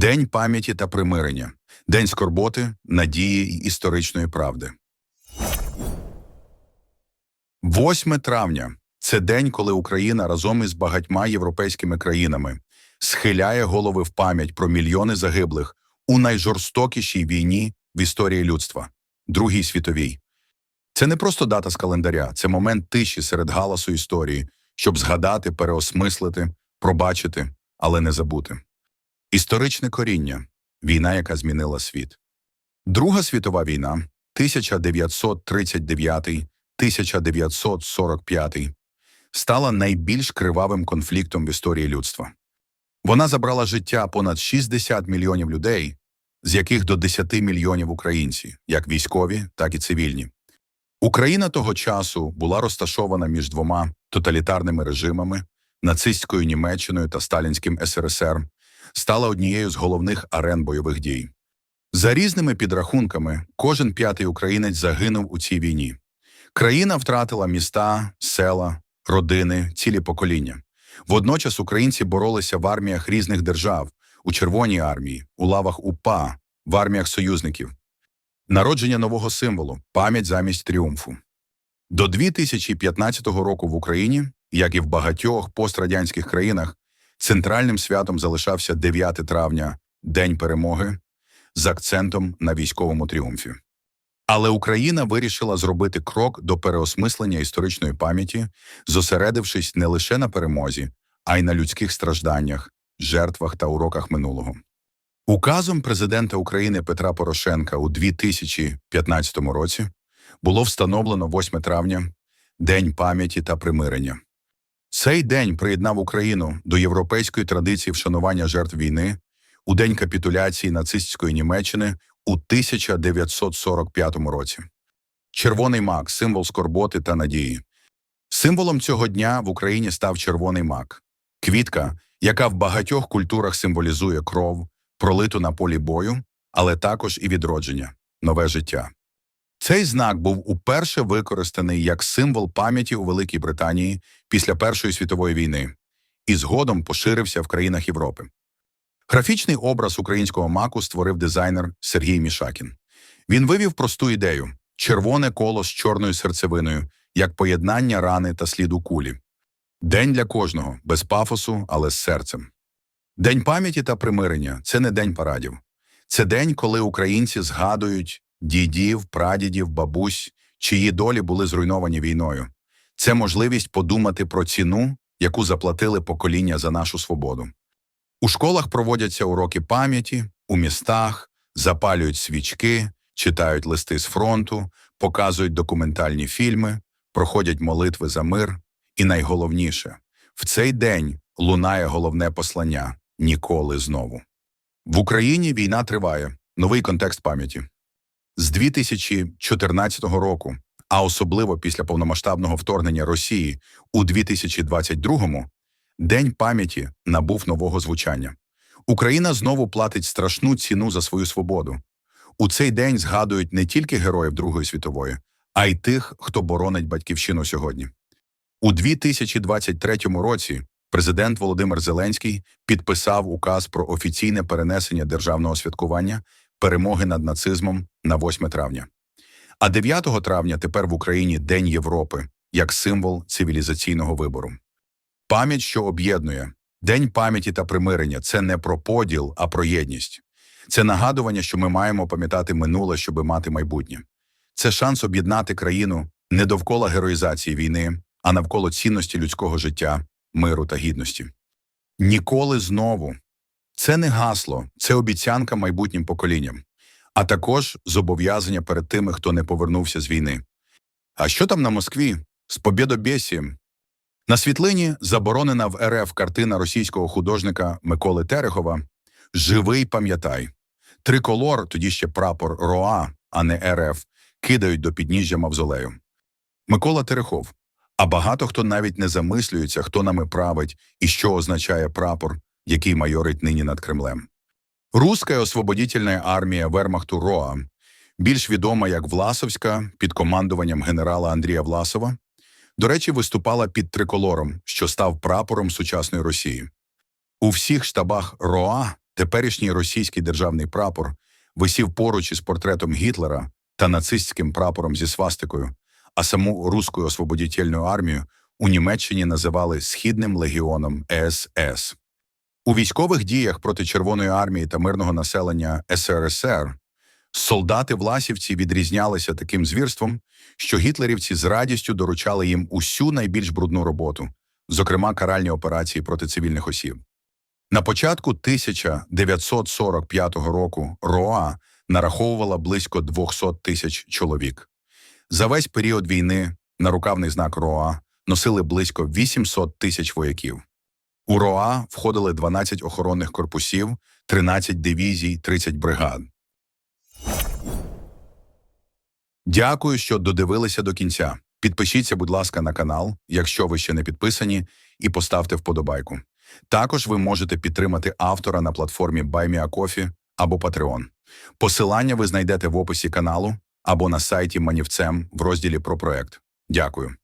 День пам'яті та примирення, День скорботи, надії і історичної правди. 8 травня це день, коли Україна разом із багатьма європейськими країнами схиляє голови в пам'ять про мільйони загиблих у найжорстокішій війні в історії людства Другій світовій. Це не просто дата з календаря, це момент тиші серед галасу історії, щоб згадати, переосмислити, пробачити, але не забути. Історичне коріння війна, яка змінила світ. Друга світова війна 1939-1945 стала найбільш кривавим конфліктом в історії людства. Вона забрала життя понад 60 мільйонів людей, з яких до 10 мільйонів українці, як військові, так і цивільні. Україна того часу була розташована між двома тоталітарними режимами нацистською Німеччиною та Сталінським СРСР, стала однією з головних арен бойових дій. За різними підрахунками, кожен п'ятий українець загинув у цій війні. Країна втратила міста, села, родини, цілі покоління. Водночас українці боролися в арміях різних держав, у Червоній армії, у лавах УПА, в арміях союзників. Народження нового символу пам'ять замість тріумфу. До 2015 року в Україні, як і в багатьох пострадянських країнах, центральним святом залишався 9 травня День перемоги з акцентом на військовому тріумфі. Але Україна вирішила зробити крок до переосмислення історичної пам'яті, зосередившись не лише на перемозі, а й на людських стражданнях, жертвах та уроках минулого. Указом президента України Петра Порошенка у 2015 році було встановлено 8 травня День пам'яті та примирення. Цей день приєднав Україну до європейської традиції вшанування жертв війни у день капітуляції нацистської Німеччини у 1945 році. Червоний мак символ скорботи та надії. Символом цього дня в Україні став червоний мак квітка, яка в багатьох культурах символізує кров, пролиту на полі бою, але також і відродження, нове життя. Цей знак був уперше використаний як символ пам'яті у Великій Британії після Першої світової війни і згодом поширився в країнах Європи. Графічний образ українського маку створив дизайнер Сергій Мішакін. Він вивів просту ідею червоне коло з чорною серцевиною, як поєднання рани та сліду кулі. День для кожного, без пафосу, але з серцем. День пам'яті та примирення це не день парадів. Це день, коли українці згадують дідів, прадідів, бабусь, чиї долі були зруйновані війною. Це можливість подумати про ціну, яку заплатили покоління за нашу свободу. У школах проводяться уроки пам'яті, у містах запалюють свічки, читають листи з фронту, показують документальні фільми, проходять молитви за мир. І найголовніше в цей день лунає головне послання ніколи знову. В Україні війна триває, новий контекст пам'яті. З 2014 року, а особливо після повномасштабного вторгнення Росії у 2022-му, День пам'яті набув нового звучання. Україна знову платить страшну ціну за свою свободу. У цей день згадують не тільки героїв Другої світової, а й тих, хто боронить батьківщину сьогодні. У 2023 році президент Володимир Зеленський підписав указ про офіційне перенесення державного святкування перемоги над нацизмом на 8 травня. А 9 травня тепер в Україні День Європи як символ цивілізаційного вибору. Пам'ять, що об'єднує, День пам'яті та примирення це не про поділ, а про єдність. Це нагадування, що ми маємо пам'ятати минуле, щоб мати майбутнє. Це шанс об'єднати країну не довкола героїзації війни, а навколо цінності людського життя, миру та гідності. Ніколи знову це не гасло, це обіцянка майбутнім поколінням, а також зобов'язання перед тими, хто не повернувся з війни. А що там на Москві з побєдобєсієм? На світлині заборонена в РФ картина російського художника Миколи Терехова Живий пам'ятай. Триколор, тоді ще прапор РОА, а не РФ, кидають до підніжжя мавзолею. Микола Терехов. А багато хто навіть не замислюється, хто нами править і що означає прапор, який майорить нині над Кремлем. Руська освободітельна армія Вермахту РОА, більш відома як Власовська під командуванням генерала Андрія Власова, до речі, виступала під триколором, що став прапором сучасної Росії. У всіх штабах РОА Теперішній російський державний прапор висів поруч із портретом Гітлера та нацистським прапором зі свастикою, а саму руську освободітельну армію у Німеччині називали Східним легіоном СС. У військових діях проти Червоної армії та мирного населення СРСР солдати власівці відрізнялися таким звірством, що гітлерівці з радістю доручали їм усю найбільш брудну роботу, зокрема каральні операції проти цивільних осіб. На початку 1945 року РОА нараховувала близько 200 тисяч чоловік. За весь період війни нарукавний знак РОА носили близько 800 тисяч вояків. У РОА входили 12 охоронних корпусів, 13 дивізій, 30 бригад. Дякую, що додивилися до кінця. Підпишіться, будь ласка, на канал, якщо ви ще не підписані, і поставте вподобайку. Також ви можете підтримати автора на платформі BuyMeACoffee або Patreon. Посилання ви знайдете в описі каналу або на сайті Манівцем в розділі про проект. Дякую.